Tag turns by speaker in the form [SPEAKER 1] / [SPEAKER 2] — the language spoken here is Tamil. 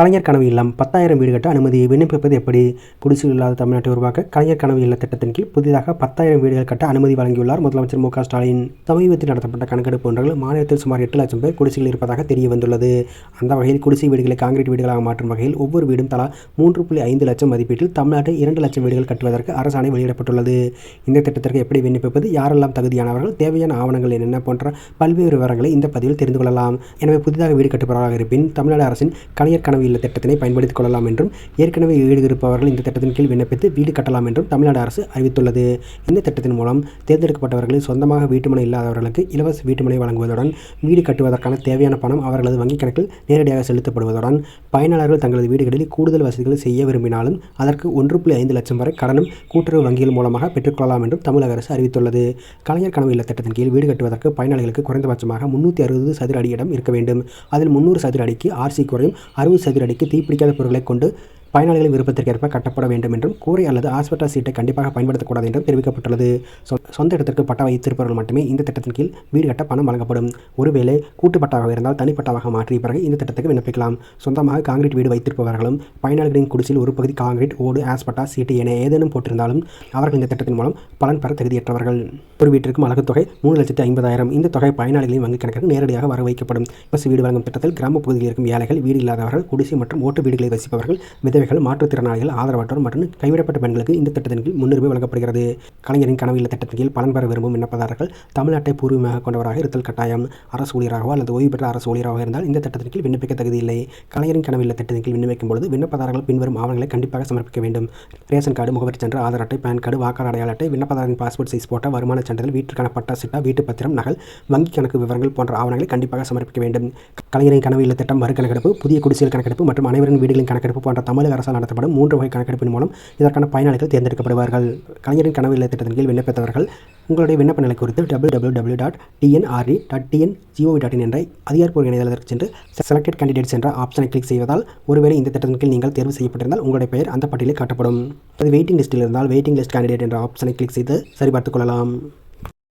[SPEAKER 1] கலைஞர் கனவு இல்லம் பத்தாயிரம் வீடு கட்ட அனுமதி விண்ணப்பிப்பது எப்படி? குடிசைகள் இல்லாத தமிழ்நாட்டை உருவாக்க கலைஞர் கனவு இல்ல திட்டத்தின் கீழ் புதிதாக பத்தாயிரம் வீடுகள் கட்ட அனுமதி வழங்கியுள்ளார் முதலமைச்சர் மு க ஸ்டாலின். சமீபத்தில் நடத்தப்பட்ட கணக்கெடுப்பு ஒன்றில் மாநிலத்தில் சுமார் எட்டு லட்சம் பேர் குடிசைகள் இருப்பதாக தெரிய வந்துள்ளது அந்த வகையில் குடிசை வீடுகளை காங்கிரீட் வீடுகளாக மாற்றும் வகையில் ஒவ்வொரு வீடும் தலா மூன்று புள்ளி ஐந்து லட்சம் மதிப்பீட்டில் தமிழ்நாட்டில் இரண்டு லட்சம் வீடுகள் கட்டுவதற்கு அரசாணை வெளியிடப்பட்டுள்ளது. இந்த திட்டத்திற்கு எப்படி விண்ணப்பிப்பது? யாரெல்லாம் தகுதியானவர்கள்? தேவையான ஆவணங்கள் என்னென்ன போன்ற பல்வேறு விவரங்களை இந்த பதிவில் தெரிந்து கொள்ளலாம். எனவே புதிதாக வீடு கட்டுபவராக இருப்பின் தமிழ்நாடு அரசின் கலைஞர் கனவு இல்ல திட்டத்தினை பயன்படுத்திக் கொள்ளலாம் என்றும் ஏற்கனவே வீடு இருப்பவர்கள் இந்த திட்டத்தின் கீழ் விண்ணப்பித்து வீடு கட்டலாம் என்றும் தமிழ்நாடு அரசு அறிவித்துள்ளது. இந்த திட்டத்தின் மூலம் தேர்ந்தெடுக்கப்பட்டவர்களில் சொந்தமாக வீட்டுமனை இல்லாதவர்களுக்கு இலவச வீட்டுமனை வழங்குவதுடன் வீடு கட்டுவதற்கான தேவையான பணம் அவர்களது வங்கிக் கணக்கில் நேரடியாக செலுத்தப்படுவதுடன் பயனாளர்கள் தங்களது வீடுகளில் கூடுதல் வசதிகள் செய்ய விரும்பினாலும் அதற்கு ஒன்று புள்ளி ஐந்து லட்சம் வரை கடனும் கூட்டுறவு வங்கிகள் மூலமாக பெற்றுக்கொள்ளலாம் என்றும் தமிழக அரசு அறிவித்துள்ளது. கலைஞர் கனவு இல்ல திட்டத்தின் கீழ் வீடு கட்டுவதற்கு பயனாளிகளுக்கு குறைந்தபட்சமாக முன்னூற்றி அறுபது சதுர அடி இடம் இருக்க வேண்டும். அதில் முந்நூறு சதுர அடிக்கு ஆர்சி குறையும் அறுபது சதுர அடிக்கு தீப்பிடிக்காத பொருட்களை கொண்டு பயனாளிகளின் விருப்பத்திற்கேற்ப கட்டப்பட வேண்டும் என்றும் கூரை அல்லது ஆஸ்பெட்டா சீட்டை கண்டிப்பாக பயன்படுத்தக்கூடாது என்றும் தெரிவிக்கப்பட்டுள்ளது. சொ- சொந்த இடத்திற்கு பட்டா வைத்திருப்பவர்கள் மட்டுமே இந்த திட்டத்தின் கீழ் வீடு கட்ட பணம் வழங்கப்படும். ஒருவேளை கூட்டு பட்டாவாக இருந்தால் தனிப்பட்டாவாக மாற்றிய பிறகு இந்த திட்டத்துக்கு விண்ணப்பிக்கலாம். சொந்தமாக காங்கிரீட் வீடு வைத்திருப்பவர்களும் பயனாளிகளின் குடிசில் ஒரு பகுதி காங்கிரீட் ஓடு ஆஸ்பெட்டா சீட்டு என ஏதேனும் போட்டிருந்தாலும் அவர்கள் இந்த திட்டத்தின் மூலம் பலன் பெற தகுதியற்றவர்கள். ஒரு வீட்டிற்கும் அழகு தொகை மூணு லட்சத்தி ஐம்பதாயிரம். இந்த தொகை பயனாளிகளின் வங்கிக் கணக்கிற்கு நேரடியாக வர வைக்கப்படும் பஸ் வீடு வழங்கும் திட்டத்தில் கிராமப் பகுதியில் இருக்கும் ஏழைகள் வீடு இல்லாதவர்கள் குடிசை மற்றும் ஓட்டு வீடுகளை வசிப்பவர்கள் விதவைகள் மாற்றுத்திறனாளிகள் ஆதரவற்றோர் மற்றும் கைவிடப்பட்ட பெண்களுக்கு இந்த திட்டத்தின் கீழ் முன்னுரிமை வழங்கப்படுகிறது. கலைஞரின் கனவு இல்ல திட்டத்தின் கீழ் பலன் பெற விரும்பும் விண்ணப்பதாரர்கள் தமிழ்நாட்டை பூர்வீகமாக கொண்டவராக இருத்தல் கட்டாயம். அரசு ஊழியராகவோ அல்லது ஓய்வு பெற்ற அரசு ஊழியராக இருந்தால் இந்த திட்டத்தின் கீழ் விண்ணப்பிக்க தகுதியில்லை. கலைஞரின் கனவு இல்ல திட்டத்தின் கீழ் விண்ணப்பிக்கும் பொழுது விண்ணப்பதாரர்கள் பின்வரும் ஆவணங்களை கண்டிப்பாக சமர்ப்பிக்க வேண்டும். ரேஷன் கார்டு முகவரி சான்று ஆதார் அட்டை பேன் கார்டு வாக்காளர் அடையாள அட்டை விண்ணப்பதாரின் பாஸ்போர்ட் சைஸ் போட்டோ வருமான சான்றிதழ் வீட்டுக்கான பட்டா சிட்டா வீட்டு பத்திரம் நகல் வங்கி கணக்கு விவரங்கள் போன்ற ஆவணங்களை கண்டிப்பாக சமர்ப்பிக்க வேண்டும். கலைஞரின் கனவு இல்ல திட்டம் மறுகணக்கெடுப்பு புதிய குடிசைகள் கணக்கெடுப்பு மற்றும் அனைவரின் வீடுகளின் கணக்கெடுப்பு போன்ற தமிழக அரசால் நடத்தப்படும் மூன்று வகை கணக்கெடுப்பின் மூலம் இதற்கான பயனாளிகள் தேர்ந்தெடுக்கப்படுவார்கள். கலைஞரின் கனவு இல்லை திட்டத்தின் கீழ் விண்ணப்பித்தவர்கள் உங்களுடைய விண்ணப்ப நிலை குறித்து W W W dot TNRE dot TN GOV dot in என்ற அதிகாரப்பூர்வ இணையதளத்திற்கு சென்று செலக்டட் கேண்டிடேட்ஸ் என்ற ஆப்ஷனை கிளிக் செய்வதால் ஒருவேளை இந்த திட்டத்தின் கீழ் நீங்கள் தேர்வு செய்யப்பட்டிருந்தால் உங்களுடைய பெயர் அந்த பட்டியலில் காட்டப்படும். அது வெயிட்டிங் லிஸ்ட்டில் இருந்தால் வெயிட்டிங் லிஸ்ட் கேண்டிடேட் என்ற ஆப்ஷனை கிளிக் செய்து சரிபார்த்துக் கொள்ளலாம்.